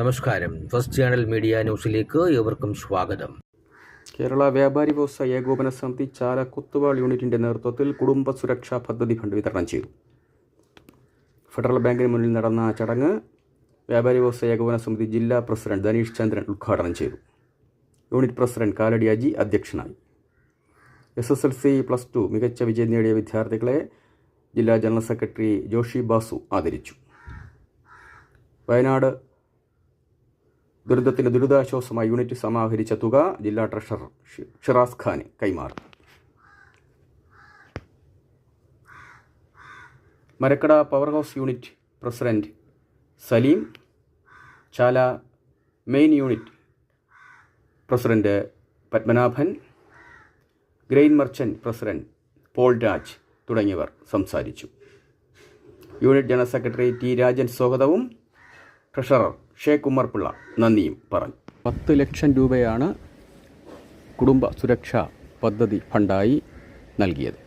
നമസ്കാരം. First channel media ന്യൂസിലേക്ക് ഏവർക്കും സ്വാഗതം. കേരള വ്യാപാരി വ്യവസായ ഏകോപന സമിതി ചാല കുത്തുവാൾ യൂണിറ്റിന്റെ നേതൃത്വത്തിൽ കുടുംബ സുരക്ഷാ പദ്ധതി ഫണ്ട് വിതരണം ചെയ്തു. ഫെഡറൽ ബാങ്കിന് മുന്നിൽ നടന്ന ചടങ്ങ് വ്യാപാരി വ്യവസായ ഏകോപന സമിതി ജില്ലാ പ്രസിഡന്റ് ധനീഷ് ചന്ദ്രൻ ഉദ്ഘാടനം ചെയ്തു. യൂണിറ്റ് പ്രസിഡന്റ് കാലടി അജി അധ്യക്ഷനായി. S S L C plus two മികച്ച വിജയം നേടിയ വിദ്യാർത്ഥികളെ ജില്ലാ ജനറൽ സെക്രട്ടറി ജോഷി ബാസു ആദരിച്ചു. വയനാട് ദുരിതത്തിന്റെ ദുരിതാശ്വാസമായി യൂണിറ്റ് സമാഹരിച്ച തുക ജില്ലാ ട്രഷറർ ഷിറാസ് ഖാന് കൈമാറി. Marakkada power house unit president Saleem Chala main unit president Padmanabhan grain merchant president Paul Raj തുടങ്ങിയവർ സംസാരിച്ചു. Unit general secretary T Rajan സ്വാഗതവും ട്രഷറർ ഷേഖ് പിള്ള നന്ദിയും പറഞ്ഞു. പത്ത് ലക്ഷം രൂപയാണ് കുടുംബ സുരക്ഷാ പദ്ധതി ഫണ്ടായി നൽകിയത്.